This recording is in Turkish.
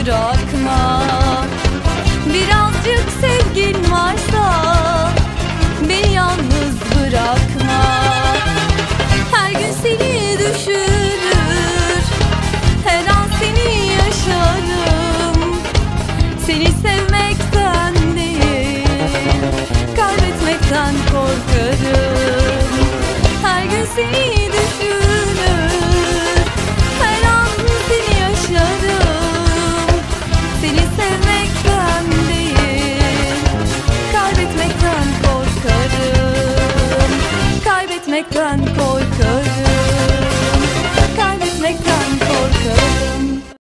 bırakma. Birazcık sevgin varsa Beni yalnız bırakma. Her gün seni düşürür Her an seni yaşarım. Seni sevmekten değil Kaybetmekten korkarım. Her gün seni